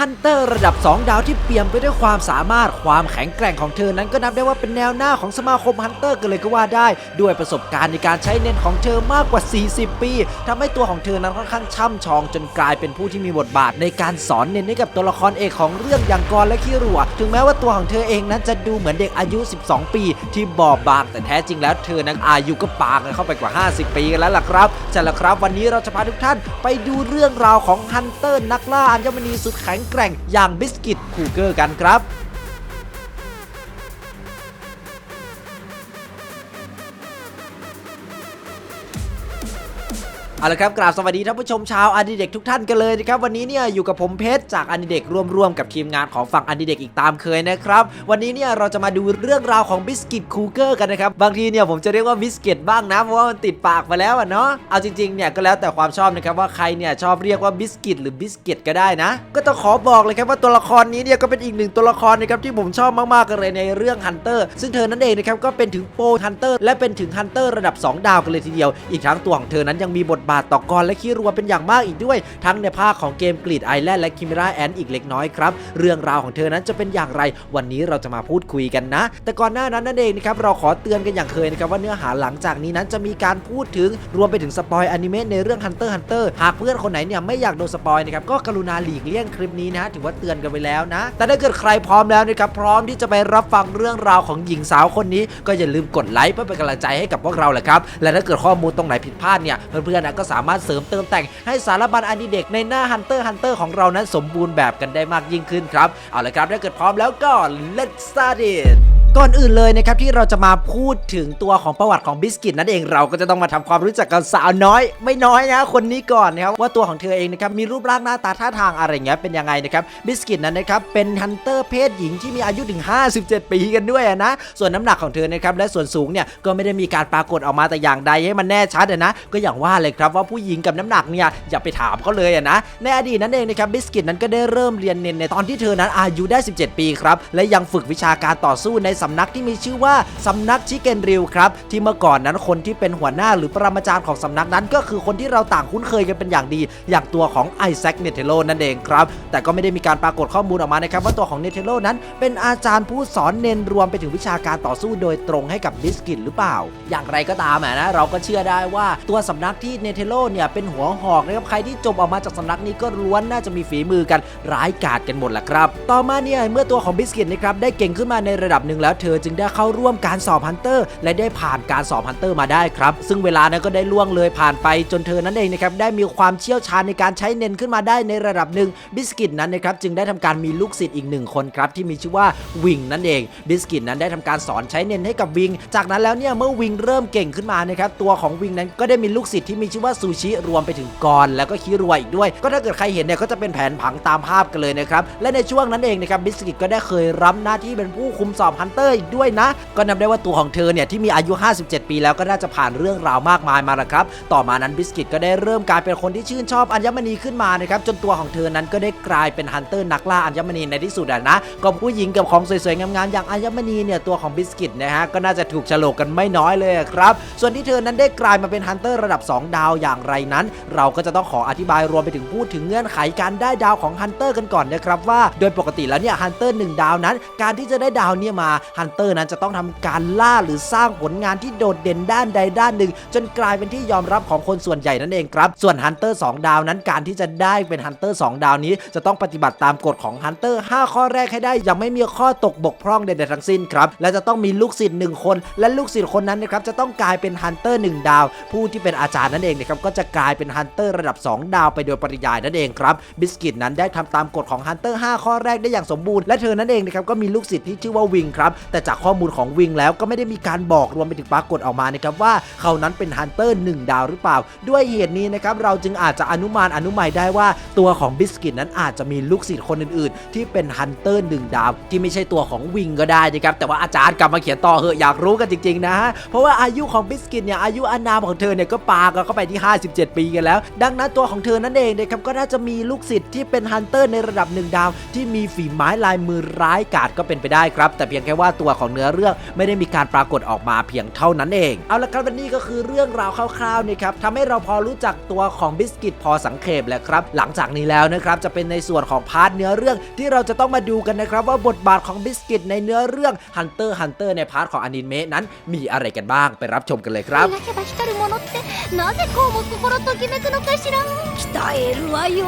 ฮันเตอร์ระดับ 2 ดาวที่เปี่ยมไปด้วยความสามารถความแข็งแกร่งของเธอนั้นก็นับได้ว่าเป็นแนวหน้าของสมาคมฮันเตอร์กันเลยก็ว่าได้ ด้วยประสบการณ์ในการใช้เน้นของเธอมากกว่า 40 ปีทำให้ตัวของเธอนั้นค่อนข้างช่ำชองจนกลายเป็นผู้ที่มีบทบาทในการสอนเน้นให้กับตัวละครเอกของเรื่องอย่างกรและคิรัวถึงแม้ว่าตัวของเธอเองนั้นจะดูเหมือนเด็กอายุ 12 ปี ที่บอบบางแต่แท้จริงแล้วเธอนั้นอายุก็ปางกันเข้าไปกว่า 50 ปีกันแล้วล่ะครับใช่แล้วครับ วันนี้เราจะพาทุกท่านไปดูเรื่องราวของฮันเตอร์นักล่าอัญมณีสุดแข็งแกร่งอย่างบิสกิตคูเกอร์กันครับ เอาละครับกราบสวัสดีท่านผู้ชมชาวอดิเด็กทุกท่านกันเลยนะครับวันนี้เนี่ยอยู่กับผมเพชรจากอดิเด็กร่วมๆกับทีมงานของฝั่งอดิเด็กอีกตามเคยนะครับวันนี้เนี่ยเราจะมาดูเรื่องราวของบิสกิตคูเกอร์กันนะครับบางทีเนี่ยผมจะเรียกว่าบิสกิตบ้างนะเพราะว่ามันติดปากมาแล้วอะเนาะเอาจริงๆเนี่ยก็แล้วแต่ความชอบนะครับว่าใครเนี่ยชอบเรียกว่าบิสกิตหรือบิสกิตก็ได้นะ ก็ต้องขอบอกเลยครับว่าตัวละครนี้เนี่ยก็เป็นอีกหนึ่งตัวละครนะครับที่ผมชอบมากๆกันเลยในเรื่องฮันเตอร์ซึ่งเธอนั้นเองนะครับก็เป็นถึงโปรฮันเตอร์และเป็นถึงฮันเตอร์ระดับ 2 ดาวกันเลยทีเดียว อีกทั้งตัวของเธอนั้นยังมีบทบาทต่อกรและคิรัวเป็นอย่างมากอีกด้วย ทั้งในภาคของเกมกรีดไอแลนด์และคิมิราแอนอีกเล็กน้อยครับ เรื่องราวของเธอนั้นจะเป็นอย่างไร วันนี้เราจะมาพูดคุยกันนะ แต่ก่อนหน้านั้นนั่นเองนะครับเราขอเตือนกันอย่างเคยนะครับว่าเนื้อหาหลังจากนี้นั้นจะมีการพูดถึงรวมไปถึงสปอยอนิเมะในเรื่อง Hunter Hunter หากเพื่อนคนไหนเนี่ยไม่อยากโดนสปอยนะครับก็กรุณาหลีกเลี่ยงคลิปนี้นะถือว่าเตือนกันไปแล้วนะ แต่ถ้าเกิดใครพร้อมแล้วนะครับพร้อมที่จะไปรับฟังเรื่องราวของหญิงสาวคนนี้ ก็อย่าลืมกดไลค์เพื่อเป็นกำลังใจให้กับพวกเราแหละครับและถ้าเกิดข้อมูลตรงไหนผิดพลาดเนี่ยเพื่อนๆนะก็สามารถเสริมเติมแต่งให้สารบัญอนิเด็กในหน้า Hunter x Hunter ของเรานั้นสมบูรณ์แบบกันได้มากยิ่งขึ้นครับ เอาละครับถ้าเกิดพร้อมแล้วก็ let's start it ก่อนอื่นเลยนะครับที่เราจะมาพูดถึงตัวของประวัติของบิสกิตนั่นเองเราก็จะต้องมาทำความรู้จักกับสาวน้อย ไม่น้อยนะคนนี้ก่อนนะครับว่าตัวของเธอเองนะครับมีรูปร่างหน้าตาท่าทางอะไรเงี้ยเป็นยังไงนะครับบิสกิตนั้นนะครับเป็นฮันเตอร์เพศหญิงที่มีอายุถึง 57 ปีกันด้วยนะส่วนน้ำหนักของเธอนะครับและส่วนสูงเนี่ยก็ไม่ได้มีการปรากฏออกมาแต่อย่างใดให้มันแน่ชัดนะก็อย่างว่าเลยครับว่าผู้หญิงกับน้ำหนักเนี่ยอย่าไปถามเขาเลยนะในอดีตนั่นเองนะครับบิสกิตนั้นก็ได้เริ่มเรียนเน้นในตอนที่เธอนั้นอายุได้ 17 ปีครับและยังฝึกวิชาการต่อสู้ในสำนักที่มีชื่อว่าสำนักชิเกนริวครับที่เมื่อก่อนนั้นคนที่เป็นหัวหน้าหรือปรมาจารย์ของสำนักนั้น ก็คือคนที่เราต่างคุ้นเคยกันเป็นอย่างดี อย่างตัวของไอแซคเนเทโลนั่นเองครับ แต่ก็ไม่ได้มีการปรากฏข้อมูลออกมานะครับว่าตัวของเนเทโลนั้น เป็นอาจารย์ผู้สอนเน้นรวมไปถึงวิชาการต่อสู้โดยตรงให้กับบิสกิตหรือเปล่า อย่างไรก็ตามนะเราก็เชื่อได้ว่าตัวสำนักที่เนเทโลเนี่ยเป็นหัวหอกนะครับใครที่จบออกมาจากสำนักนี้ก็ล้วนน่าจะมีฝีมือกันร้ายกาจกันหมดแหละครับ ต่อมาเนี่ยเมื่อตัวของบิสกิตนะครับได้เก่งขึ้นมาในระดับหนึ่งแล้วเธอจึงได้เข้าร่วมการสอบฮันเตอร์ และได้ผ่านการสอบฮันเตอร์มาได้ครับ ซึ่งเวลานั้นก็ได้ล่วงเลยผ่านไปจนเธอนั้นเองนะครับได้มีความเชี่ยวชาญในการใช้เน้นขึ้นมาได้ในระดับหนึ่งบิสกิตนั้นนะครับจึงได้ทำการมีลูกศิษย์อีกหนึ่งคนครับที่มีชื่อว่าวิงนั่นเองบิสกิตนั้นได้ทำการสอนใช้เน้นให้กับวิง จากนั้นแล้วเนี่ยเมื่อวิงเริ่มเก่งขึ้นมานะครับตัวของวิงนั้นก็ได้มีลูกศิษย์ที่มีชื่อว่าซูชิรวมไปถึงกรแล้วก็คิรวยอีกด้วย ก็ถ้าเกิดใครเห็นเนี่ยก็จะเป็นแผนผังตามภาพกันเลยนะครับและในช่วงนั้นเองนะครับบิสกิตก็ได้เคยรับหน้าที่เป็นผู้คุมสอบฮันเตอร์อีกด้วยนะ ก็นับได้ว่าตัวของเธอเนี่ยที่มีอายุ 57 ปีแล้วก็น่าจะผ่านเรื่องราวมากมายมาแล้วครับ ต่อมานั้นบิสกิตก็ได้เริ่มกลายเป็นคนที่ชื่นชอบอัญมณีขึ้นมานะครับจนตัวของเธอนั้นก็ได้กลายเป็นฮันเตอร์นักล่าอัญมณีในที่สุดนะก็ผู้หญิงกับของสวยๆงามๆอย่างอัญมณีเนี่ยตัวของบิสกิตนะฮะก็น่าจะถูกฉลกกันไม่น้อยเลยครับ ส่วนที่เธอนั้นได้กลายมาเป็นฮันเตอร์ระดับ 2 ดาวอย่างไรนั้น เราก็จะต้องขออธิบายรวมไปถึงพูดถึงเงื่อนไขการได้ดาวของฮันเตอร์กันก่อนนะครับว่า โดยปกติแล้วเนี่ยฮันเตอร์หดาวนั้น การที่จะได้ดาวเนี่ยมาฮันเตอร์นั้นจะต้องทำการล่าหรือสร้างผลงานที่โดดเด่นด้านใดด้านหนึ่ง จนกลายเป็นที่ยอมรับของคนส่วนใหญ่นั่นเองครับ ส่วนฮันเตอร์2ดาวนั้นการที่จะได้เป็นฮันเตอร์2ดาวนี้ จะต้องปฏิบัติตามกฎของฮันเตอร์5ข้อแรกให้ได้ยังไม่มีข้อตกบกพร่องใดๆทั้งสิ้นครับและจะต้องมีลูกศิษย์หนึ่งคน และลูกศิษย์คนนั้นนะครับจะต้องกลายเป็นฮันเตอร์1ดาว ผู้ที่เป็นอาจารย์นั่นเองนะครับก็จะกลายเป็นฮันเตอร์ระดับ 2 ดาวไปโดยปริยายนั่นเองครับบิสกิตนั้นได้ทำตามกฎของฮันเตอร์5ข้อแรกได้อย่างสมบูรณ์และเธอนั่นเองนะครับก็มีลูกศิษย์ที่ชื่อว่าวิงครับแต่จากข้อมูลของวิงแล้วก็ไม่ได้มีการบอกรวมไปถึงปรากฏออกมานะครับว่าเขานั้นเป็นฮันเตอร์1ดาวหรือเปล่า ด้วยเหตุนี้นะครับเราจึงอาจจะอนุมานอนุมัยได้ว่าตัวของบิสกิตนั้นอาจจะมีลูกศิษย์คนอื่นๆ ที่เป็นฮันเตอร์1ดาว ที่ไม่ใช่ตัวของวิงก็ได้นะครับแต่ว่าอาจารย์กลับมาเขียนต่อเหอะอยากรู้กันจริงๆนะฮะเพราะว่าอายุของบิสกิตเนี่ยอายุอานามของเธอเนี่ยก็ปากันเข้าไปที่ 57 ปีกันแล้ว ดังนั้นตัวของเธอนั่นเองนะครับก็น่าจะมีลูกศิษย์ที่เป็นฮันเตอร์ในระดับหนึ่งดาว ที่มีฝีไม้ลายมือร้ายกาจก็เป็นไปได้ครับ แต่เพียงแค่ว่ว่าตัวของเนื้อเรื่องไม่ได้มีการปรากฏออกมาเพียงเท่านั้นเอง เอาละครับวันนี้ก็คือเรื่องราวคร่าวๆนะครับทำให้เราพอรู้จักตัวของบิสกิตพอสังเขปแหละครับ หลังจากนี้แล้วนะครับจะเป็นในส่วนของพาร์ทเนื้อเรื่องที่เราจะต้องมาดูกันนะครับว่าบทบาทของบิสกิตในเนื้อเรื่อง Hunter x Hunter ในพาร์ทของอนิเมะนั้นมีอะไรกันบ้างไปรับชมกันเลยครับ 磨けば光るものってなぜこうも心ときめくのかしら鍛えるわよ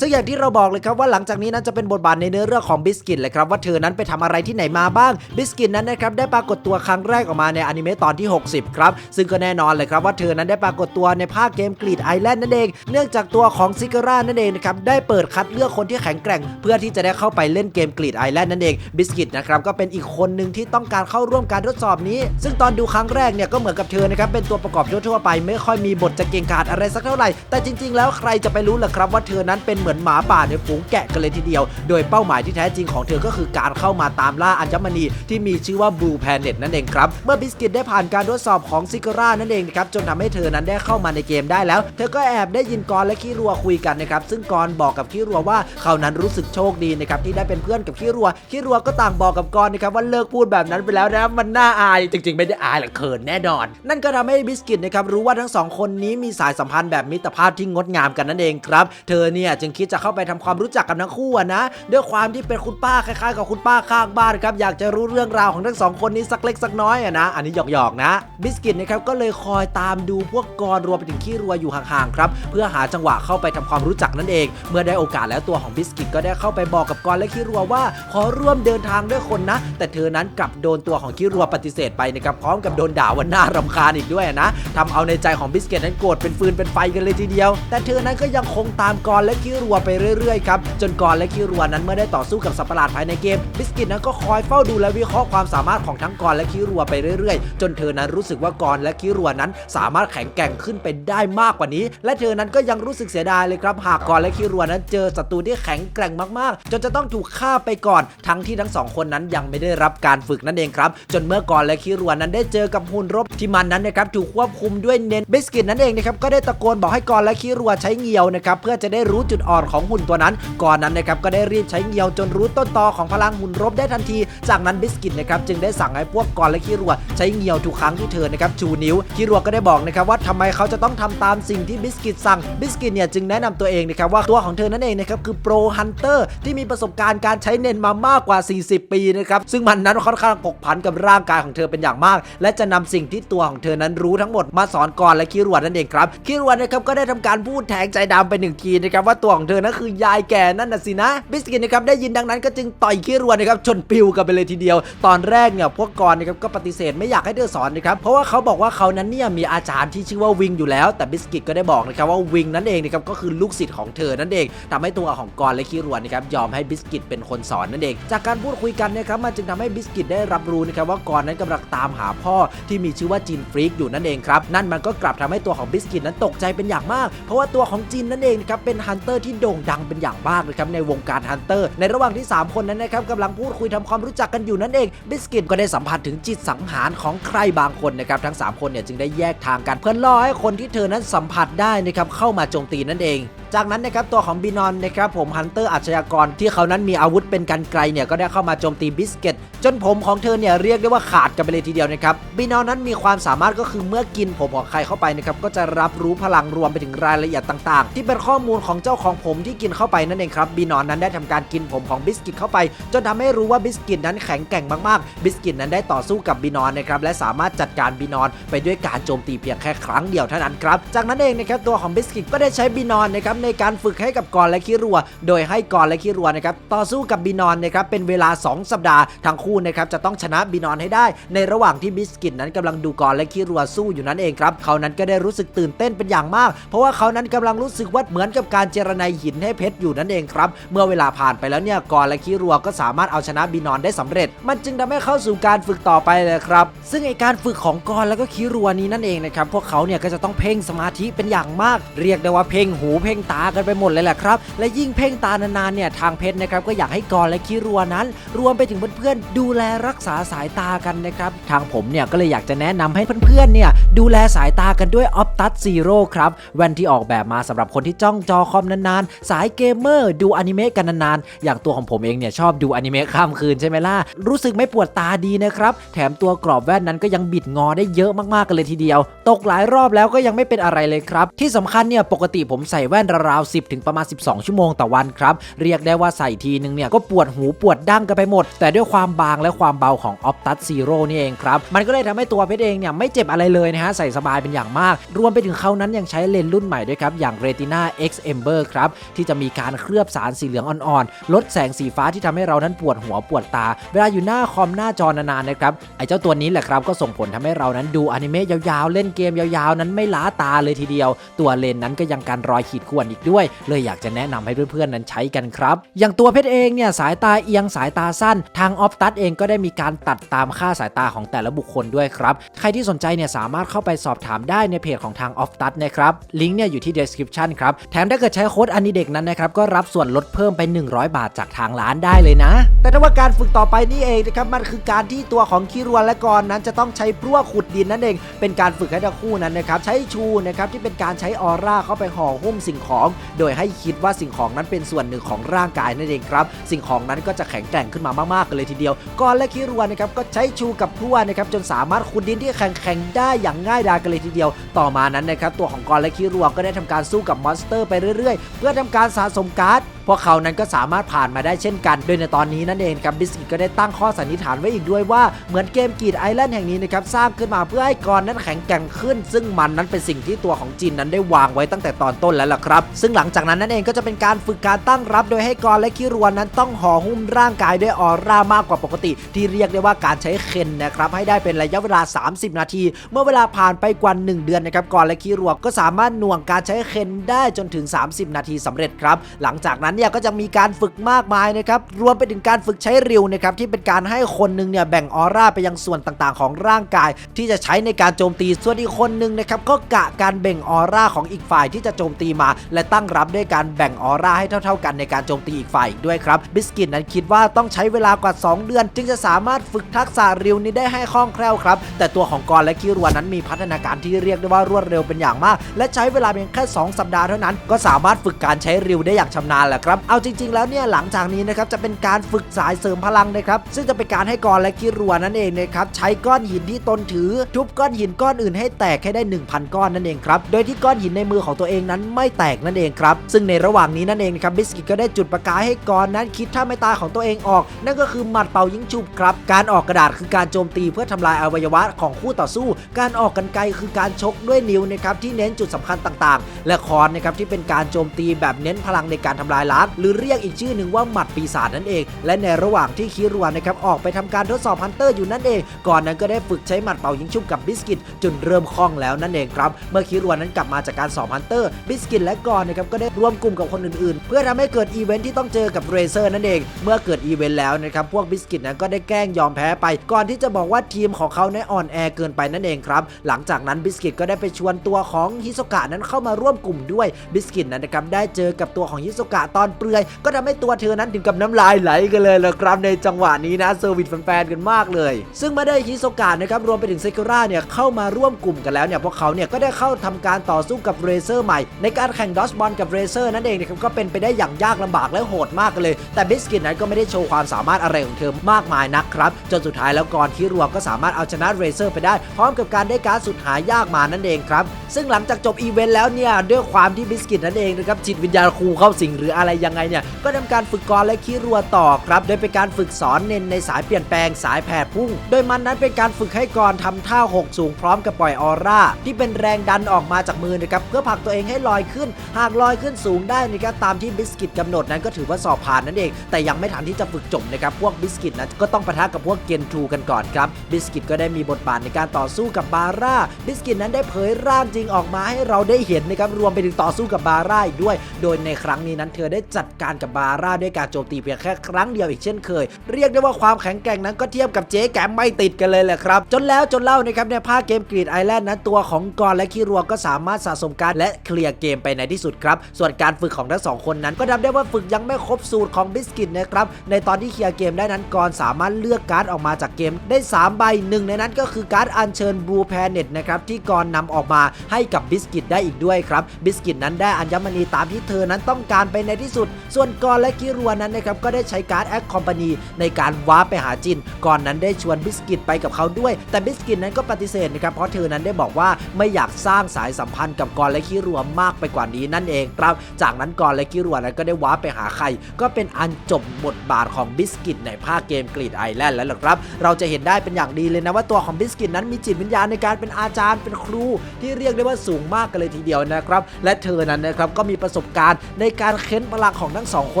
ซึ่งอย่างที่เราบอกเลยครับว่าหลังจากนี้นั้นจะเป็นบทบาทในเนื้อเรื่องของบิสกิตเลยครับว่าเธอนั้นไปทำอะไรที่ไหน มาบ้าง บิสกิตนั้นนะครับได้ปรากฏตัวครั้งแรกออกมาในอนิเมะตอนที่ 60 ครับ ซึ่งก็แน่นอนเลยครับว่าเธอนั้นได้ปรากฏตัวในภาคเกมกรีดไอแลนด์นั่นเอง เนื่องจากตัวของซิกรานั่นเองนะครับได้เปิดคัดเลือกคนที่แข็งแกร่ง เพื่อที่จะได้เข้าไปเล่นเกมกรีดไอแลนด์นั่นเองบิสกิตนะครับก็เป็นอีกคนหนึ่งที่ต้องการเข้าร่วมการทดสอบนี้ ซึ่งตอนดูครั้งแรกเนี่ยก็เหมือนกับเธอนะครับเป็นตัวประกอบทั่วๆไป ไม่ค่อยมีบทจะเก่งกาจอะไรสักเท่าไหร่แต่จริง ๆ แล้วใครจะไปรู้ล่ะครับว่าเธอนั้นเป็นเหมือนหมาป่าในฝูงแกะกันเลยทีเดียว โดยเป้าหมายที่แท้จริงของเธอก็คือการเข้ามาตามล่าอัญมณีที่มีชื่อว่า Blue Planet นั่นเองครับ เมื่อบิสกิตได้ผ่านการทดสอบของซิกรานั่นเองนะครับจนทำให้เธอนั้นได้เข้ามาในเกมได้แล้ว เธอก็แอบได้ยินกรและคิรัวคุยกันนะครับซึ่งกรบอกกับคิรัวว่าเขานั้นรู้สึกโชคดีนะครับที่ได้เป็นเพื่อนกับคิรัวคิรัวก็ต่างบอกกับกรนะครับว่าเลิกพูดแบบนั้นไปแล้วนะมันน่าอายจริง ๆ ไม่ได้อายหรอกเขินแน่นอน นั่นก็ทำให้บิสกิตนะครับรู้ว่าทั้งสองคนนี้มีสายสัมพันธ์แบบมิตรภาพที่งดงามกันนั่นเองครับเธอเนี่ยจึงคิดจะเข้าไปทำความรู้จักกับทั้งคู่นะด้วยความที่เป็นคุณป้าคล้ายๆ กับคุณป้าข้างบ้านครับอยากจะรู้เรื่องราวของทั้งสองคนนี้สักเล็กสักน้อยอะนะ อันนี้หยอกๆนะ บิสกิตนะครับก็เลยคอยตามดูพวกกรรวมไปถึงขี้รัวอยู่ห่างๆครับเพื่อหาจังหวะเข้าไปทำความรู้จักนั่นเอง เมื่อได้โอกาสแล้วตัวของบิสกิตก็ได้เข้าไปบอกกับกรและขี้รัวว่า ขอร่วมเดินทางด้วยคนนะ แต่เธอนั้นกลับโดนตัวของขี้รัวปฏิเสธไปนะครับพร้อมกับโดนด่าว่าน่ารำคาญอีกด้วยนะทำเอาในใจของบิสกิตนั้นโกรธเป็นฟืนเป็นไฟกันเลยทีเดียว แต่เธอนั้นก็ยังคงตามกรและขี้รัวไปเรื่อยๆครับจนกรและขี้รัวนั้นเมื่อได้ต่อสู้กับสัตว์ประหลาดภายในเกมบิสกิตนั้นก็คอยอยเฝ้าดูและวิเคราะห์ความสามารถของทั้งกรและขี้รัวไปเรื่อยๆ จนเธอนั้นรู้สึกว่ากรและขี้รัวนั้นสามารถแข็งแกร่งขึ้นไปได้มากกว่านี้ และเธอนั้นก็ยังรู้สึกเสียดายเลยครับหากกรและขี้รัวนั้นเจอศัตรูที่แข็งแกร่งมากๆ จนจะต้องถูกฆ่าไปก่อน ทั้งที่ทั้งสองคนนั้นยังไม่ได้รับการฝึกนั่นเองครับ จนเมื่อกรและขี้รัวนั้นได้เจอกับหุ่นรบที่มันนั้นนะครับถูกควบคุมด้วยเน้นบิสกิตนั่นเองนะครับก็ได้ตะโกนบอกให้กรและขี้รัวใช้เหงียวนะครับเพื่อจะได้รู้จุดอ่อนของหุ่นตัวนั้นก่อนนั้นนะครับก็ได้รีบใช้เงียวจนรู้ต้นตอของพลังหุ่นรบได้ทันทีจากนั้นบิสกิตนะครับจึงได้สั่งให้พวกกอรและขี้รัวใช้เหงียวทุกครั้งที่เธอนะครับชูนิ้วขี้รัวก็ได้บอกนะครับว่าทำไมเขาจะต้องทำตามสิ่งที่บิสกิตสั่งบิสกิตเนี่ยจึงแนะนำตัวเองนะครับว่าตัวของเธอนั่นเองนะครับคือโปรฮันเตอร์ที่มีประสบการณ์การใช้เนนมามากกว่า 40 ปีนะครับซึ่งมันนั้นค่อนข้างผกผันกับร่างกายของเธอเป็นอย่างมาก และจะนำสิ่งที่ตัวของเธอนั้นรู้ทั้งหมดมาสอนกอรและขี้รัวนั่นเองครับขี้รัวนะครับก็ได้ทำการพูดแทงใจดำไปหนึ่งทีนะครับว่าตัวของเธอนั้นคือยายแก่นั่นน่ะสินะบิสกิตนะครับได้ยินดังนั้นก็จึงต่อยขี้รัวนะครับชนปิวกันไปเลยทีเดียว ตอนแรกเนี่ยพวกกรนะครับก็ปฏิเสธไม่อยากให้เธอสอนนะครับเพราะว่าเขาบอกว่าเขานั้นเนี่ยมีอาจารย์ที่ชื่อว่าวิงอยู่แล้วแต่บิสกิตก็ได้บอกนะครับว่าวิงนั่นเองนะครับก็คือลูกศิษย์ของเธอนั่นเองทำให้ตัวของกรและขี้รวนนะครับยอมให้บิสกิตเป็นคนสอนนั่นเอง จากการพูดคุยกันนะครับมันจึงทำให้บิสกิตได้รับรู้นะครับว่ากรนั้นกำลังตามหาพ่อที่มีชื่อว่าจินฟรีกอยู่นั่นเองครับนั่นมันก็กลับทำให้ตัวของบิสกิตนั้นตกใจเป็นอย่างมาก เพราะว่าตัวของจินนั่นเองนะครับเป็นฮันเตอร์ที่โด่งดังเป็นอย่างมากนะครับในวงการฮันเตอร์ในระหว่างที่ 3 คนนั้นนะครับกำลังพูดคุยทำความรู้จักกันอยู่นั่นเองบิสกิตก็ได้สัมผัสถึงจิตสังหารของใครบางคนนะครับทั้ง 3 คนเนี่ยจึงได้แยกทางกันเพื่อล่อให้คนที่เธอนั้นสัมผัสได้นะครับเข้ามาโจมตีนั่นเองจากนั้นนะครับตัวของบีนอนนะครับผมฮันเตอร์อาชญากรที่เขานั้นมีอาวุธเป็นกันไกลเนี่ยก็ได้เข้ามาโจมตีบิสกิตจนผมของเธอเนี่ยเรียกได้ว่าขาดกันไปเลยทีเดียวนะครับบีนอนนั้นมีความสามารถก็คือเมื่อกินผมของใครเข้าไปนะครับก็จะรับรู้พลังรวมไปถึงรายละเอียดต่างๆ ที่เป็นข้อมูลของเจ้าของผมที่กินเข้าไปนั่นเองครับบีนอนนั้นได้ทำการกินผมของบิสกิตเข้าไป จนทำให้รู้ว่าบิสกิตนั้นแข็งแกร่งมากๆ บิสกิตนั้นได้ต่อสู้กับบีนอนนะครับและสามารถจัดการบีนอนไปด้วยการโจมตีเพียงแค่ครั้งเดียวเท่านั้นครับ จากนั้นเองนะครับตัวของบิสกิตก็ได้ใช้บีนอนนะครับในการฝึกให้กับกรและคิรัว โดยให้กรและคิรัวนะครับต่อสู้กับบีนอนนะครับเป็นเวลา 2 สัปดาห์ทั้งคู่นะครับจะต้องชนะบีนอนให้ได้ ในระหว่างที่บิสกิตนั้นกำลังดูกรและคิรัวสู้อยู่นั่นเองครับเขานั้นก็ได้รู้สึกตื่นเต้นเป็นอย่างมาก เพราะว่าเขานั้นกำลังรู้สึกว่าเหมือนกับการเจรไนหินให้เพชรอยู่นั่นเองครับเมื่อเวลาผ่านไปแล้วเนี่ยกรและคิรัวก็สามารถเอาชนะบีนอนได้สำเร็จ มันจึงทำให้เข้าสู่การฝึกต่อไปเลยครับ ซึ่งไอการฝึกของกรแล้วก็คิรัวนี้นั่นเองนะครับ พวกเขาเนี่ยก็จะต้องเพ่งสมาธิเป็นอย่างมาก เรียกได้ว่าเพ่งหูเพ่งตากันไปหมดเลยแหละครับ และยิ่งเพ่งตานานๆเนี่ยทางเพชรนะครับก็อยากให้กรและคิรัวนั้น รวมไปถึงเพื่อนๆดูแลรักษาสายตากันนะครับ ทางผมเนี่ยก็เลยอยากจะแนะนำให้เพื่อนๆเนี่ยดูแลสายตากันด้วย Optus Zero ครับแว่นที่ออกแบบมาสำหรับคนที่จ้องจอคอมนานๆ สายเกมเมอร์ดูอนิเมะกันนานๆ อย่างตัวของผมเองเนี่ยชอบดูอนิเมะข้ามคืนใช่ไหมล่ะ รู้สึกไม่ปวดตาดีนะครับ แถมตัวกรอบแว่นนั้นก็ยังบิดงอได้เยอะมากๆกันเลยทีเดียว ตกหลายรอบแล้วก็ยังไม่เป็นอะไรเลยครับ ที่สำคัญเนี่ยปกติผมใส่แว่นราวๆ10 ถึงประมาณ 12 ชั่วโมงต่อวันครับ เรียกได้ว่าใส่ทีนึงเนี่ยก็ปวดหูปวดดั้งกันไปหมด แต่ด้วยความบางและความเบาของ Optus Zero นี่เองครับ มันก็เลยทำให้ตัวเพชรเองเนี่ยไม่เจ็บอะไรเลยนะฮะใส่สบายเป็นอย่างมาก รวมไปถึงเขานั้นยังใช้เลนส์รุ่นใหม่ด้วยครับอย่าง Retina X Amber ครับที่จะมีการเคลือบสารสีเหลืองอ่อนๆลดแสงสีฟ้าที่ทำให้เรานั้นปวดหัวปวดตา เวลาอยู่หน้าคอมหน้าจอนานๆนะครับไอ้เจ้าตัวนี้แหละครับก็ส่งผลทำให้เรานั้นดูอนิเมะยาวๆ เล่นเกมยาวๆ นั้นไม่ล้าตาเลยทีเดียว ตัวเลนนั้นก็ยังการรอยขีดข่วนอีกด้วย เลยอยากจะแนะนำให้เพื่อนๆนั้นใช้กันครับ อย่างตัวเพชรเองเนี่ยสายตาเอียงสายตาสั้น ทางออฟตัสเองก็ได้มีการตัดตามค่าสายตาของแต่ละบุคคลด้วยครับ ใครที่สนใจเนี่ยสามารถเข้าไปสอบถามได้ในเพจของทางออฟตัสนะครับลิงก์เนี่ยอยู่ที่ description ครับแถมถ้าเกิดใช้โค้ดอันนี้เด็กนั้นนะครับก็รับส่วนลดเพิ่มไป 100 บาทจากทางร้านได้เลยนะ แต่ถ้าว่าการฝึกต่อไปนี่เองนะครับมันคือการที่ตัวของคิรวนและกรนั้นจะต้องใช้พลั่วขุดดินนั่นเอง เป็นการฝึกให้ทั้งคู่นั้นนะครับใช้ชูนะครับที่เป็นการใช้ออร่าเข้าไปห่อหุ้มสิ่งของ โดยให้คิดว่าสิ่งของนั้นเป็นส่วนหนึ่งของร่างกายนั่นเองครับสิ่งของนั้นก็จะแข็งแกร่งขึ้นมามากๆกันเลยทีเดียวกรและคิรวนนะครับก็ใช้ชูกับพลั่วนะครับจนสามารถขุดดินที่แข็งๆได้อย่างง่ายดายกันเลยทีเดียว ต่อมานั้นนะครับตัวของกรและคิรวนก็ได้ทำการสู้กับมอนสเตอร์ไปเรื่อยๆ เพื่อทำการสะสมการ์ดพวกเขานั้นก็สามารถผ่านมาได้เช่นกัน โดยในตอนนี้นั่นเองครับบิสกิตก็ได้ตั้งข้อสันนิษฐานไว้อีกด้วยว่าเหมือนเกมกีดไอแลนด์แห่งนี้นะครับสร้างขึ้นมาเพื่อให้กรนั้นแข็งแกร่งขึ้น ซึ่งมันนั้นเป็นสิ่งที่ตัวของจินนั้นได้วางไว้ตั้งแต่ตอนต้นแล้วล่ะครับ ซึ่งหลังจากนั้นนั่นเองก็จะเป็นการฝึกการตั้งรับโดยให้กรและคิรวนนั้นต้องห่อหุ้มร่างกายด้วยออร่ามากกว่าปกติ ที่เรียกได้ว่าการใช้เคนนะครับให้ได้เป็นระยะเวลา 30 นาที เมื่อเวลาผ่านไปกว่า 1 เดือนนะครับกรและคิรวนก็สามารถหน่วงการใช้เคนได้จนถึง 30 นาทีสำเร็จครับ หลังจากนั้นเนี่ยก็จะมีการฝึกมากมายนะครับรวมไปถึงการฝึกใช้ริวนะครับที่เป็นการให้คนหนึงเนี่ยแบ่งออร่าไปยังส่วนต่างๆ ของร่างกาย ที่จะใช้ในการโจมตีส่วนอีกคนหนึงนะครับก็กะการแบ่งออร่าของอีกฝ่ายที่จะโจมตีมา และตั้งรับด้วยการแบ่งออร่าให้เท่า ๆ กันในการโจมตีอีกฝ่ายด้วยครับบิสกิตนั้นคิดว่าต้องใช้เวลากว่า 2 เดือน จึงจะสามารถฝึกทักษะริวนี้ได้ให้คล่องแคล่วครับ แต่ตัวของกรและคิรวนนั้นมีพัฒนาการที่เรียกได้ว่ารวดเร็วเป็นอย่างมาก และใช้เวลาเพียงแค่ 2 สัปดาห์เท่านั้น ก็สามารถฝึกการใช้ริวได้อย่างชำนาญแหละครับ เอาจริง ๆ แล้วเนี่ยหลังจากนี้นะครับจะเป็นการฝึกสายเสริมพลังนะครับ ซึ่งจะเป็นการให้กรและคิรัวนั่นเองนะครับใช้ก้อนหินที่ตนถือทุบก้อนหินก้อนอื่นให้แตกให้ได้ 1,000 ก้อนนั่นเองครับ โดยที่ก้อนหินในมือของตัวเองนั้นไม่แตกนั่นเองครับ ซึ่งในระหว่างนี้นั่นเองนะครับบิสกิตก็ได้จุดประกายให้กรนั้นคิดท่าไม่ตายของตัวเองออก นั่นก็คือหมัดเป่ายิงฉุบครับ การออกกระดาษคือการโจมตีเพื่อทำลายอวัยวะของคู่ต่อสู้ การออกกันไกรคือการชกด้วยนิ้วนะครับที่เน้นจุดสำคัญต่างๆ และคอนนะครับที่เป็นการโจมตีแบบเน้นพลังในการทำลายล้างหรือเรียกอีกชื่อหนึ่งว่าหมัดปีศาจนั่นเอง และในระหว่างที่คิรวนนะครับออกไปทำการทดสอบฮันเตอร์อยู่นั่นเอง ก่อนนั้นก็ได้ฝึกใช้หมัดเป่ายิงชุบกับบิสกิตจนเริ่มคล่องแล้วนั่นเองครับ เมื่อคิรวนนั้นกลับมาจากการสอบฮันเตอร์บิสกิตและกอนนะครับก็ได้ร่วมกลุ่มกับคนอื่นๆ เพื่อทำให้เกิดอีเวนท์ที่ต้องเจอกับเรเซอร์นั่นเอง เมื่อเกิดอีเวนต์แล้วนะครับพวกบิสกิตนั้นก็ได้แกล้งยอมแพ้ไป ก่อนที่จะบอกว่าทีมของเขาในยอ่อนแอเกินไปนั่นเองครับ หลังจากนั้นบิสกิตก็ได้ไปชวนตัวของฮิโซกะนั้นเข้ามาร่วมกลุ่มด้วยบิสกิตนั้นนะครับได้เจอกับตัวของฮิโซกะตอนเปลือย ก็ทำให้ตัวเธอนั้นถึงกับน้ำลายไหลกันเลยละครับในจังหวะนี้นะเซอร์วิสแฟนๆกันมากเลย ซึ่งมื่ได้ฮิโซกะนะครับรวมไปถึงเซกุระเนี่ยเข้ามาร่วมกลุ่มกันแล้วเนี่ยพวกเขาเนี่ยก็ได้เข้าทำการต่อสู้กับเรเซอร์ใหม่ ในการแข่งดอสบอลกับเรเซอร์นั่นเองนะครับก็เป็นไปได้อย่างยากลำบากและโหดมากเลย แต่บิสกิตนั้นก็ไม่ได้โชว์ความสามารถอะไรของเธอมากมายนักครับจนสุดท้ายแล้วกรที่รวมก็สามารถเอาชนะเรเซอร์ไปได้ พร้อมกับการได้การสุดหายากมานั่นเองครับ ซึ่งหลังจากจบอีเวนต์แล้วเนี่ยด้วยความที่บิสกิตนั่นเองนะครับจิตวิญญาณครูเข้าสิงหรืออะไรยังไงเนี่ยก็ทำการฝึกกรและคิรัวต่อครับ โดยเป็นการฝึกสอนเน้นในสายเปลี่ยนแปลงสายแผ่พุ่ง โดยมันนั้นเป็นการฝึกให้กรทำท่าหกสูงพร้อมกับปล่อยออร่าที่เป็นแรงดันออกมาจากมือนะครับเพื่อผลักตัวเองให้ลอยขึ้น หากลอยขึ้นสูงได้นะครับตามที่บิสกิตกำหนดนั้นก็ถือว่าสอบผ่านนั่นเอง แต่ยังไม่ทันที่จะฝึกจบนะครับพวกบิสกิตนั้นก็ต้องปะทะกับพวกเกนทูกันก่อนครับบิสกิตก็ได้มีบทบาทในการต่อสู้กับบาร่าบิสกิตนั้นได้เผยร่างจริงออกมาให้เราได้เห็นนะครับรวมไปถึงต่อสู้กับบาร่าอีกด้วย โดยในครั้งนี้นั้นเธอได้จัดการกับบาร่าด้วยการโจมตีเพียงแค่ครั้งเดียวอีกเช่นเคย เรียกได้ว่าความแข็งแกร่งนั้นก็เทียบกับเจ๊แกมไม่ติดกันเลยแหละครับ จนแล้วจนเล่านะครับในภาคเกมกรีดไอแลนด์นั้นตัวของกรและคิรัวก็สามารถสะสมการและเคลียร์เกมไปในที่สุดครับ ส่วนการฝึกของทั้งสองคนนั้น ก็นับได้ว่าฝึกยังไม่ครบสูตรของบิสกิตนะครับในตอนที่เคลียร์เกมได้นั้นกรสามารถเลือกการ์ดออกมาจากเกมได้ 3 ใบหนึ่งในนั้นก็คือการ์ดอัญเชิญบลูแพเน็ตนะครับที่กรนำออกมาให้กับบิสกิตได้อีกด้วยครับบิสกิตนั้นได้อัญมณีตามที่เธอนั้นต้องการไปในที่สุด ส่วนกรและคิรัวนั้นนะครับก็ได้ใช้การ์ดแอคคอมพานีในการว้าไปหาจิน ก่อนนั้นได้ชวนบิสกิตไปกับเขาด้วย แต่บิสกิตนั้นก็ปฏิเสธนะครับเพราะเธอนั้นได้บอกว่าไม่อยากสร้างสายสัมพันธ์กับกรและคิรัวมากไปกว่านี้นั่นเองครับจากนั้นกรและคิรัวนั้นก็ได้ว้าไปหาใคร ก็เป็นอันจบบทบาทของบิสกิตในภาคเกมกรีดไอแลนด์แล้วล่ะครับ เราจะเห็นได้เป็นอย่างดีเลยนะว่าตัวของบิสกิตนั้นมีจิตวิญญาณในการเป็นอาจารย์เป็นครู ที่เรียกได้ว่าสูงมากกันเลยทีเดียวนะครับ และเธอนั้นนะครับก็มีประสบการณ์ในการเค้นพลังของทั้งสองค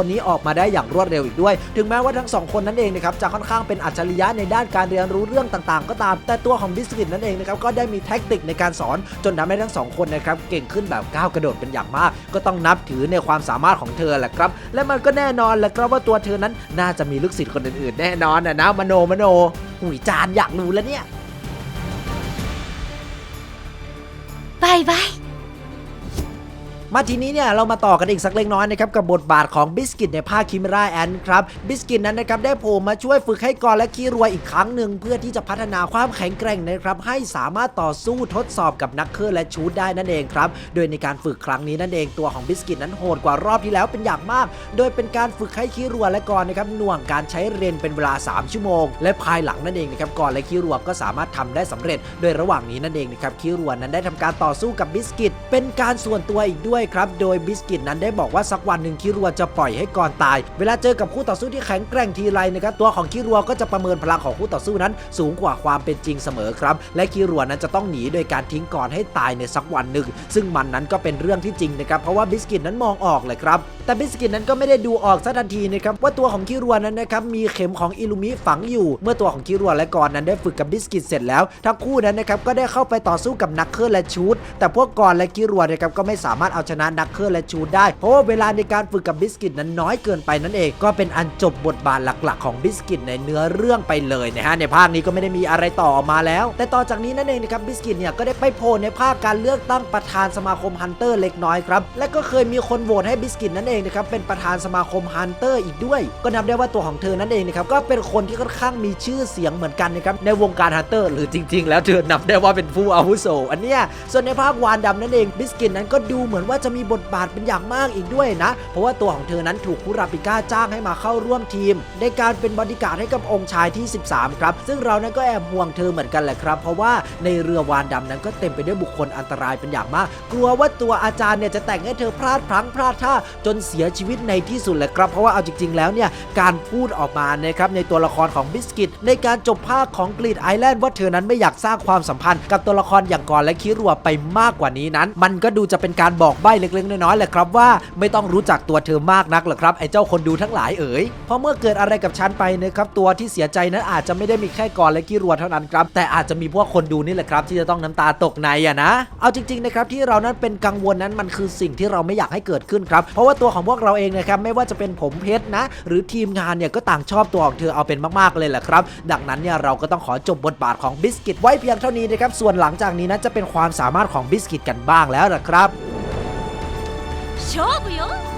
นนี้ออกมาได้อย่างรวดเร็วอีกด้วย ถึงแม้ว่าทั้งสองคนนั้นเองนะครับจะค่อนข้างเป็นอัจฉริยะในด้านการเรียนรู้เรื่องต่างๆ ก็ตาม แต่ตัวของบิสกิตนั่นเองนะครับก็ได้มีแทคนิคในการสอน จนทำให้ทั้งสองคนนะครับเก่งขึ้นแบบก้าวกระโดดเป็นอย่างมาก ก็ต้องนับถือในความสามารถของเธอแหละครับ และมันก็แน่นอนแหละครับว่าตัวเธอนั้นน่าจะมีลูกศิษย์คนอื่นๆ แน่นอนนะนะมโนมโนหุยจานอยากรู้แล้วเนี่ยบายบาย มาทีนี้เนี่ยเรามาต่อกันอีกสักเล็กน้อยนะครับกับบทบาทของบิสกิตในภาคคิมราแอนครับบิสกิตนั้นนะครับได้โผล่มาช่วยฝึกให้กรและคีรัวอีกครั้งหนึ่งเพื่อที่จะพัฒนาความแข็งแกร่งนะครับให้สามารถต่อสู้ทดสอบกับนักเคลื่อนและชูดได้นั่นเองครับโดยในการฝึกครั้งนี้นั่นเองตัวของบิสกิตนั้นโหดกว่ารอบที่แล้วเป็นอย่างมาก โดยเป็นการฝึกให้คีรัวและกรนะครับหน่วงการใช้เรียนเป็นเวลา 3 ชั่วโมง และภายหลังนั่นเองนะครับกรและคีรัวก็สามารถทำได้สำเร็จ โดยระหว่างนี้นั่นเองนะครับคีรัวนั้นได้ทำการต่อสู้กับบิสกิตเป็นการส่วนตัวอีกด้วยครับ โดยบิสกิตนั้นได้บอกว่าสักวันหนึ่งคิรัวจะปล่อยให้กอรตาย เวลาเจอกับคู่ต่อสู้ที่แข็งแกร่งทีไรนะครับตัวของคิรัวก็จะประเมินพลังของคู่ต่อสู้นั้น สูงกว่าความเป็นจริงเสมอครับ และคิรัวนั้นจะต้องหนีโดยการทิ้งกอรให้ตายในสักวันหนึ่ง ซึ่งมันนั้นก็เป็นเรื่องที่จริงนะครับเพราะว่าบิสกิตนั้นมองออกเลยครับแต่บิสกิตนั้นก็ไม่ได้ดูออกซะทันทีนะครับว่าตัวของคิรัวนั้นนะครับมีเข็มของอิลูมิฝังอยู่ เมื่อตัวของคิรัวและกรนั้นได้ฝึกกับบิสกิตเสร็จแล้วทั้งคู่นั้นนะครับก็ได้เข้าไปต่อสู้กับนักเคลื่อนและชูดแต่พวกกรและคิรัวนะครับก็ไม่สามารถเอาชนะนักเคลื่อนและชูดได้ เพราะว่าเวลาในการฝึกกับบิสกิตนั้นน้อยเกินไปนั่นเอง ก็เป็นอันจบบทบาทหลักๆ ของบิสกิตในเนื้อเรื่องไปเลยนะฮะในภาคนี้ก็ไม่ได้มีอะไรต่อออกมาแล้ว แต่ต่อจากนี้นั่นเองนะครับบิสกิตเนี่ยก็ได้ไปโผล่ในภาคการเลือกตั้งประธานสมาคมฮันเตอร์เล็กน้อยครับและก็เคยมีคนโหวตให้บิสกิตนั่นเองนะครับเป็นประธานสมาคมฮันเตอร์อีกด้วย ก็นับได้ว่าตัวของเธอนั่นเองนะครับก็เป็นคนที่ค่อนข้างมีชื่อเสียงเหมือนกันนะครับในวงการฮันเตอร์หรือจริง ๆ แล้วเธอนับได้ว่าเป็นผู้อาวุโสอันเนี้ยส่วนในภาควานดำนั่นเองบิสกิตนั้นก็ดูเหมือนว่าาจะมีบทบาทเป็นอย่างมากอีกด้วยนะ เพราะว่าตัวของเธอนั้นถูกคุราปิก้าจ้างให้มาเข้าร่วมทีม ในการเป็นบอดี้การ์ดให้กับองค์ชายที่ 13 ครับ ซึ่งเรานั้นก็แอบห่วงเธอเหมือนกันแหละครับ เพราะว่าในเรือวานดำนั้นก็เต็มไปด้วยบุคคลอันตรายเป็นอย่างมาก กลัวว่าตัวอาจารย์เนี่ยจะแต่งให้เธอพลาดพลั้งพลาดท่าจนเสียชีวิตในที่สุดแหละครับ เพราะว่าเอาจริง ๆ แล้วเนี่ยการพูดออกมานะครับในตัวละครของบิสกิตในการจบภาคของกรีดไอแลนด์ว่าเธอนั้นไม่อยากสร้างความสัมพันธ์กับตัวละครอย่างกรและคิรัวไปมากกว่านี้นั้น มันก็ดูจะเป็นการบอกใบ้เล็กๆน้อยๆแหละครับว่าไม่ต้องรู้จักตัวเธอมากนักหรอกครับไอ้เจ้าคนดูทั้งหลายเอ๋ยเพราะเมื่อเกิดอะไรกับฉันไปนะครับตัวที่เสียใจนั้นอาจจะไม่ได้มีแค่กอรและคิรัวเท่านั้นครับแต่อาจจะมีพวกคนดูนี่แหละครับ ที่จะต้องน้ำตาตกในอะนะ เอาจริงๆนะครับที่เรานั้นเป็นกังวลนั้นมันคือสิ่งที่เราไม่อยากให้เกิดขึ้นครับเพราะว่าตัวของพวกเราเองนะครับไม่ว่าจะเป็นผมเพชรนะ หรือทีมงานเนี่ยก็ต่างชอบตัวของเธอเอาเป็นมากๆเลยแหละครับ ดังนั้นเนี่ยเราก็ต้องขอจบบทบาทของบิสกิตไว้เพียงเท่านี้นะครับส่วนหลังจากนี้นั้นจะเป็นความสามารถของบิสกิตกันบ้างแล้วนะครับ 勝負よ。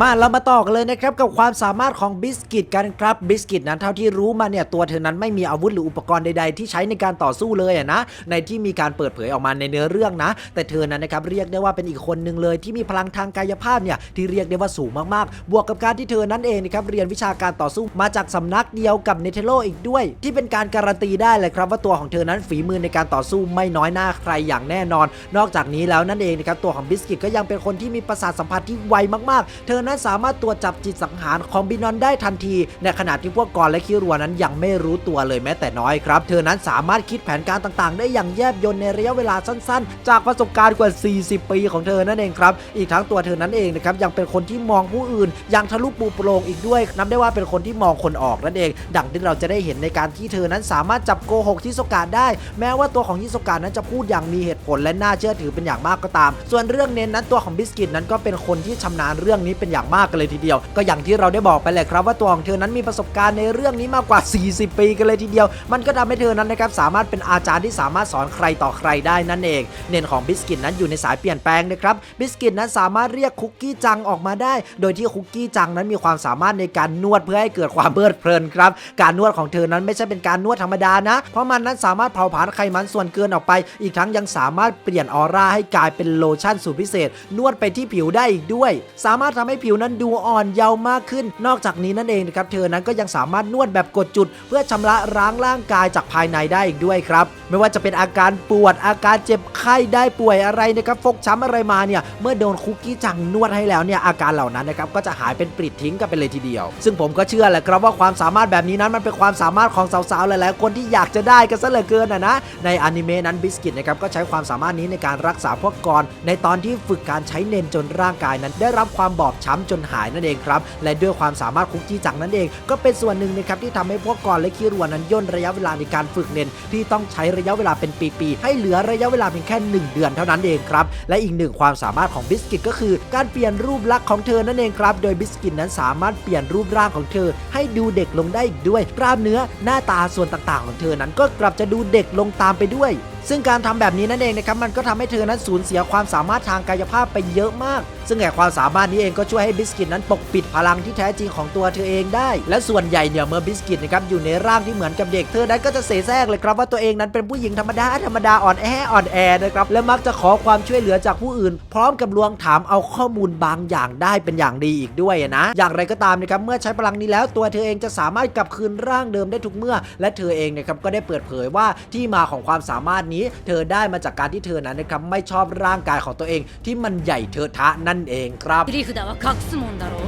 มาเรามาต่อกันเลยนะครับกับความสามารถของบิสกิตกันครับบิสกิตนั้นเท่าที่รู้มาเนี่ยตัวเธอนั้นไม่มีอาวุธหรืออุปกรณ์ใดๆ ที่ใช้ในการต่อสู้เลยนะในที่มีการเปิดเผยออกมาในเนื้อเรื่องนะ แต่เธอนั้นนะครับเรียกได้ว่าเป็นอีกคนหนึ่งเลยที่มีพลังทางกายภาพเนี่ยที่เรียกได้ว่าสูงมากๆ บวกกับการที่เธอนั้นเองนะครับเรียนวิชาการต่อสู้มาจากสำนักเดียวกับเนเธโลอีกด้วย ที่เป็นการการันตีได้เลยครับว่าตัวของเธอนั้นฝีมือในการต่อสู้ไม่น้อยหน้าใครอย่างแน่นอน นอกจากนี้แล้วนั่นเองนะครับตัวของบิสกิตก็ยังเป็นคนที่มีประสาทสัมผัสที่ไวมากๆ เธอนั้นสามารถตรวจจับจิตสังหารของบินอนได้ทันที ในขณะที่พวกกรและคิรัวนั้นยังไม่รู้ตัวเลยแม้แต่น้อยครับ เธอนั้นสามารถคิดแผนการต่างๆ ได้อย่างแยบยลในระยะเวลาสั้นๆ จากประสบการณ์กว่า 40 ปีของเธอนั่นเองครับ อีกทั้งตัวเธอนั้นเองนะครับยังเป็นคนที่มองผู้อื่นอย่างทะลุปูโปรงอีกด้วย นับได้ว่าเป็นคนที่มองคนออกนั่นเอง ดังที่เราจะได้เห็นในการที่เธอนั้นสามารถจับโกหกที่สกาได้ แม้ว่าตัวของยิสกานั้นจะพูดอย่างมีเหตุผลและน่าเชื่อถือเป็นอย่างมากก็ตาม ส่วนเรื่องเน้นนั้นตัวของบิสกิตนั้นก็เป็นคนที่ชำนาญานเรื่องนี้เป็นอย่างมากกันเลยทีเดียว ก็อย่างที่เราได้บอกไปแหละครับว่าตัวของเธอนั้นมีประสบการณ์ในเรื่องนี้มากกว่า 40 ปีกันเลยทีเดียว มันก็ทำให้เธอนั้นนะครับสามารถเป็นอาจารย์ที่สามารถสอนใครต่อใครได้นั่นเอง เน้นของบิสกิตนั้นอยู่ในสายเปลี่ยนแปลงนะครับบิสกิตนั้นสามารถเรียกคุกกี้จังออกมาได้ โดยที่คุกกี้จังนั้นมีความสามารถในการนวดเพื่อให้เกิดความเพลิดเพลินครับการนวดของเธอนั้นไม่ใช่เป็นการนวดธรรมดานะ เพราะมันนั้นสามารถเผาผลาญไขมันส่วนเกินออกไป อีกทั้งยังสามารถเปลี่ยนออร่าให้กลายเป็นโลชั่นสูตรพิเศษ นวดไปที่ผิวได้อีกด้วยสามารถทำให้ผิวนั้นดูอ่อนเยาว์มากขึ้น นอกจากนี้นั่นเองนะครับเธอนั้นก็ยังสามารถนวดแบบกดจุด เพื่อชำระล้างร่างกายจากภายในได้อีกด้วยครับ ไม่ว่าจะเป็นอาการปวดอาการเจ็บไข้ได้ป่วยอะไรนะครับฟกช้ำอะไรมาเนี่ยเมื่อโดนคุกกี้จังนวดให้แล้วเนี่ยอาการเหล่านั้นนะครับก็จะหายเป็นปลิดทิ้งกันไปเลยทีเดียว ซึ่งผมก็เชื่อแหละครับว่าความสามารถแบบนี้นั้นมันเป็นความสามารถของสาวๆหลายๆคนที่อยากจะได้กันซะเหลือเกินนะนะในอนิเมะนั้นบิสกิตนะครับก็ใช้ความสามารถนี้ในการรักษาพวกกรในตอนที่ฝึกการใช้เนนจนร่างกายนั้นได้รับความบอบช้ำจนหายนั่นเองครับ และด้วยความสามารถคุกกี้จังนั่นเอง ก็เป็นส่วนหนึ่งนะครับที่ทำให้พวกกรและคิรัวนั้นย่นระยะเวลาในการฝึกเน้นที่ต้องใช้ระยะเวลาเป็นปีๆให้เหลือระยะเวลาเพียงแค่ 1 เดือนเท่านั้นเองครับ และอีกหนึ่งความสามารถของบิสกิตก็คือ การเปลี่ยนรูปลักษณ์ของเธอนั่นเองครับ โดยบิสกิตนั้นสามารถเปลี่ยนรูปร่างของเธอ ให้ดูเด็กลงได้อีกด้วยกล้ามเนื้อหน้าตาส่วนต่างๆ ของเธอนั้นก็กลับจะดูเด็กลงตามไปด้วย ซึ่งการทำแบบนี้นั่นเองนะครับมันก็ทำให้เธอนั้นสูญเสียความสามารถทางกายภาพไปเยอะมาก ซึ่งแห่ความสามารถนี้เองก็ช่วยให้บิสกิตนั้นปกปิดพลังที่แท้จริงของตัวเธอเองได้ และส่วนใหญ่เนี่ยเมื่อบิสกิตนะครับอยู่ในร่างที่เหมือนกับเด็กเธอนั้นก็จะเสแสร้งเลยครับว่าตัวเองนั้นเป็นผู้หญิงธรรมดาธรรมดาอ่อนแออ่อนแอนะครับและมักจะขอความช่วยเหลือจากผู้อื่น พร้อมกับลวงถามเอาข้อมูลบางอย่างได้เป็นอย่างดีอีกด้วยนะ อย่างไรก็ตามนะครับเมื่อใช้พลังนี้แล้วตัวเธอเองจะสามารถกลับคืนร่างเดิมได้ทุกเมื่อ และเธอเองนะครับก็ได้เปิดเผยว่าที่มาของความสามารถนเธอได้มาจากการที่เธอนั้นนะครับไม่ชอบร่างกายของตัวเอง ที่มันใหญ่เทอะทะนั่นเองครับ 切り札は隠すもんだろう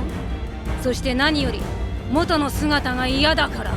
そして何より元の姿が嫌だから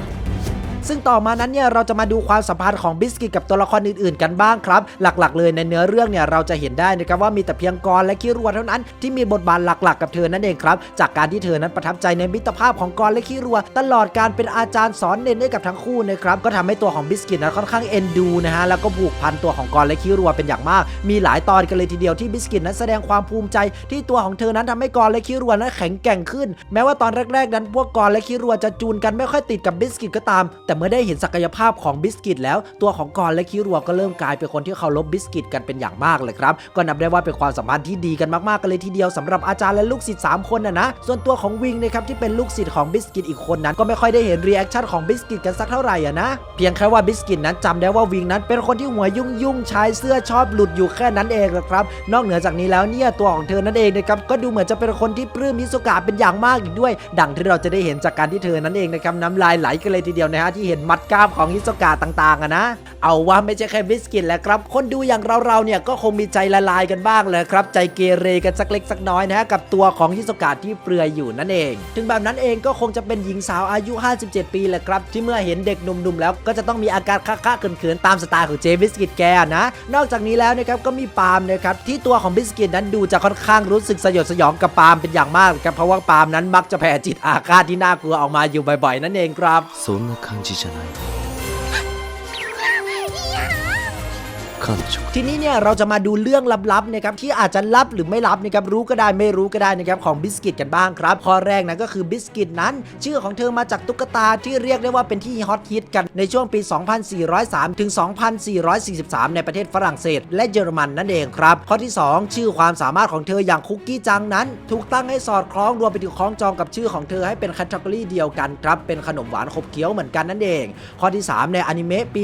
ซึ่งต่อมานั้นเนี่ยเราจะมาดูความสัมพันธ์ของบิสกิตกับตัวละครอื่นๆ กันบ้างครับหลักๆ เลยในเนื้อเรื่องเนี่ยเราจะเห็นได้นะครับว่ามีแต่เพียงกรและคิรัวเท่านั้นที่มีบทบาทหลักๆ กับเธอนั่นเองครับจากการที่เธอนั้นประทับใจในมิตรภาพของกรและคิรัว ตลอดการเป็นอาจารย์สอนเน้นให้กับทั้งคู่นะครับก็ทำให้ตัวของบิสกิตนั้นค่อนข้างเอ็นดูนะฮะแล้วก็ผูกพันตัวของกรและคิรัวเป็นอย่างมาก มีหลายตอนกันเลยทีเดียวที่บิสกิตนั้นแสดงความภูมิใจ ที่ตัวของเธอนั้นทำให้กรและคิรัวนั้นแข็งแกร่งขึ้น แม้ว่าตอนแรกๆ นั้นพวกกรและคิรัวจะจูนกันไม่ค่อยติดกับบิสกิตก็ตามแต่เมื่อได้เห็นศักยภาพของบิสกิตแล้วตัวของกรและคิรัวก็เริ่มกลายเป็นคนที่เคารพบิสกิตกันเป็นอย่างมากเลยครับ ก็นับได้ว่าเป็นความสัมพันธ์ที่ดีกันมากๆกันเลยทีเดียวสำหรับอาจารย์และลูกศิษย์สามคนนะนะ ส่วนตัวของวิงนะครับที่เป็นลูกศิษย์ของบิสกิตอีกคนนั้น ก็ไม่ค่อยได้เห็นรีแอคชั่นของบิสกิตกันสักเท่าไหร่อะนะ เพียงแค่ว่าบิสกิตนั้นจำได้ว่าวิงนั้นเป็นคนที่หัวยุ่งยุ่งชายเสื้อชอบหลุดอยู่แค่นั้นเองนะครับ นอกเหนือจากนี้แล้วเนี่ยตัวของเธอนั่นเองนะครับก็ดูเหมือนจะเป็นคนที่ปลื้มมิสุกะเป็นอย่างมากอีกด้วย ดังที่เราจะได้เห็นจากการที่เธอนั่นเองนะครับน้ำลายไหลกันเลยทีเดียวนะฮะทเห็นมัดกล้ามของฮิโซกะต่างๆอะนะ เอาว่าไม่ใช่แค่บิสกิตแหละครับ คนดูอย่างเราๆเนี่ยก็คงมีใจละลายกันบ้างเลยครับ ใจเกเรกันสักเล็กสักน้อยนะฮะกับตัวของฮิโซกะที่เปลือยอยู่นั่นเอง ถึงแบบนั้นเองก็คงจะเป็นหญิงสาวอายุ 57 ปีแหละครับ ที่เมื่อเห็นเด็กหนุ่มๆแล้วก็จะต้องมีอาการค้าๆเขินๆตามสไตล์ของเจบิสกิตแกนะ นอกจากนี้แล้วนะครับก็มีปาล์มนะครับที่ตัวของบิสกิตนั้นดูจะค่อนข้างรู้สึกสยดสยองกับปาล์มเป็นอย่างมากครับเพราะว่าปาล์มนั้นมักจะแผ่จิตอาฆาตที่น่ากลัวออกมาอยู่บ่อยๆ นั่นเองครับ そんな感じ じゃない。 ทีนี้เนี่ยเราจะมาดูเรื่องลับๆนะครับที่อาจจะลับหรือไม่ลับนะครับรู้ก็ได้ไม่รู้ก็ได้นะครับของบิสกิตกันบ้างครับข้อแรกนะก็คือบิสกิตนั้น ชื่อของเธอมาจากตุ๊กตาที่เรียกได้ว่าเป็นที่ฮอตฮิตกันในช่วงปี 2403 ถึง 2443 ในประเทศฝรั่งเศส และเยอรมันนั่นเองครับ ข้อที่ 2 ชื่อความสามารถของเธออย่างคุกกี้จังนั้น ถูกตั้งให้สอดคล้องรวมไปถึงคล้องจองกับชื่อของเธอให้เป็นแคตตากรีเดียวกันครับเป็นขนมหวานขบเคี้ยวเหมือนกันนั่นเอง ข้อที่ 3 ในอนิเมะปี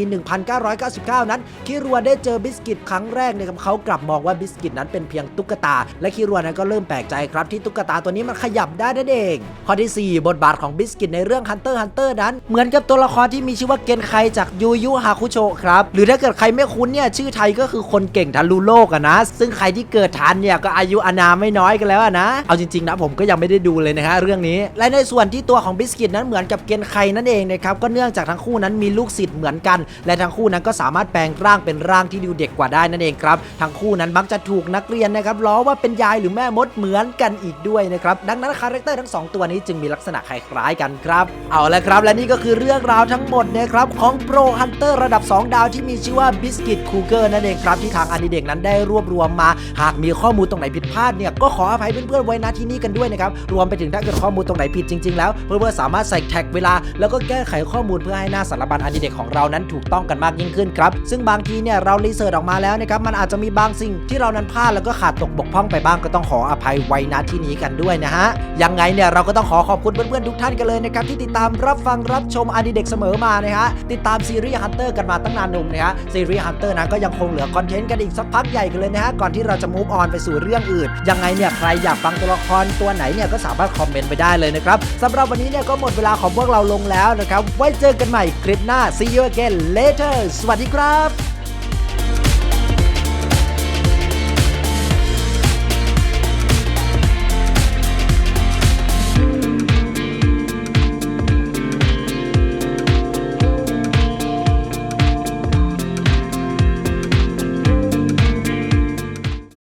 1999 นั้นคิรัวได้เจอบิสกิตครั้งแรกเนะครับเขากลับมองว่าบิสกิตนั้นเป็นเพียงตุ๊กตา และคิรัวนั้นก็เริ่มแปลกใจครับที่ตุ๊กตาตัวนี้มันขยับได้นั่นเองข้อที่ 4 บทบาทของบิสกิตในเรื่อง Hunter Hunter นั้น เหมือนกับตัวละครที่มีชื่อว่าเกนไคจากยูยูฮาคุโชครับ หรือถ้าเกิดใครไม่คุ้นเนี่ยชื่อไทยก็คือคนเก่งทะลุโลกอะนะ ซึ่งใครที่เกิดทันเนี่ยก็อายุอานามไม่น้อยกันแล้วนะ เอาจริงๆนะผมก็ยังไม่ได้ดูเลยนะฮะเรื่องนี้ และในส่วนที่ตัวของบิสกิตนั้นเหมือนกับเกนไคนั่นเองนะครับก็เนื่องจากทั้งคู่นั้นมีลูกศิษย์เหมือนกัน และทั้งคู่นั้นก็สามารถแปลงร่างเป็นร่างที่ที่ดูเด็กกว่าได้นั่นเองครับ ทั้งคู่นั้นมักจะถูกนักเรียนนะครับล้อว่าเป็นยายหรือแม่มดเหมือนกันอีกด้วยนะครับ ดังนั้นคาแรคเตอร์ทั้งสองตัวนี้จึงมีลักษณะคล้ายๆกันครับ เอาละครับ และนี่ก็คือเรื่องราวทั้งหมดนะครับของโปรฮันเตอร์ระดับ 2 ดาวที่มีชื่อว่าบิสกิตคูเกอร์นั่นเองครับที่ทางอนิเด็กนั้นได้รวบรวมมา หากมีข้อมูลตรงไหนผิดพลาดเนี่ยก็ขออภัยเพื่อนๆไว้ณที่นี่กันด้วยนะครับรวมไปถึงถ้าเกิดข้อมูลตรงไหนผิดจริงๆแล้วเพื่อนๆสามารถใส่แท็กเวลา แล้วก็แก้ไขข้อมูลเพื่อให้หน้าสารบัญอนิเด็กของเรานั้นถูกต้องกันมากยิ่งขึ้นครับซึ่งบางทีเนี่ยเรารีเสิร์ชออกมาแล้วนะครับมันอาจจะมีบางสิ่งที่เรานั้นพลาดแล้วก็ขาดตกบกพร่องไปบ้างก็ต้องขออภัยไว้ณที่นี้กันด้วยนะฮะยังไงเนี่ยเราก็ต้องขอขอบคุณเพื่อนๆทุกท่านกันเลยนะครับที่ติดตามรับฟังรับชมอนิเด็กเสมอมานะฮะติดตามซีรีส์ฮันเตอร์กันมาตั้งนานนมนะฮะซีรีส์ฮันเตอร์นั้นก็ยังคงเหลือคอนเทนต์กันอีกสักพักใหญ่กันเลยนะฮะก่อนที่เราจะมูฟออนไปสู่เรื่องอื่น ยังไงเนี่ยใครอยากฟังตัวละครตัวไหนเนี่ยก็สามารถคอมเมนต์ไปได้เลยนะครับสำหรับวันนี้เนี่ยก็หมดเวลาของพวกเราลงแล้วนะครับไว้เจอกันใหม่คลิปหน้า see you again later สวัสดีครับ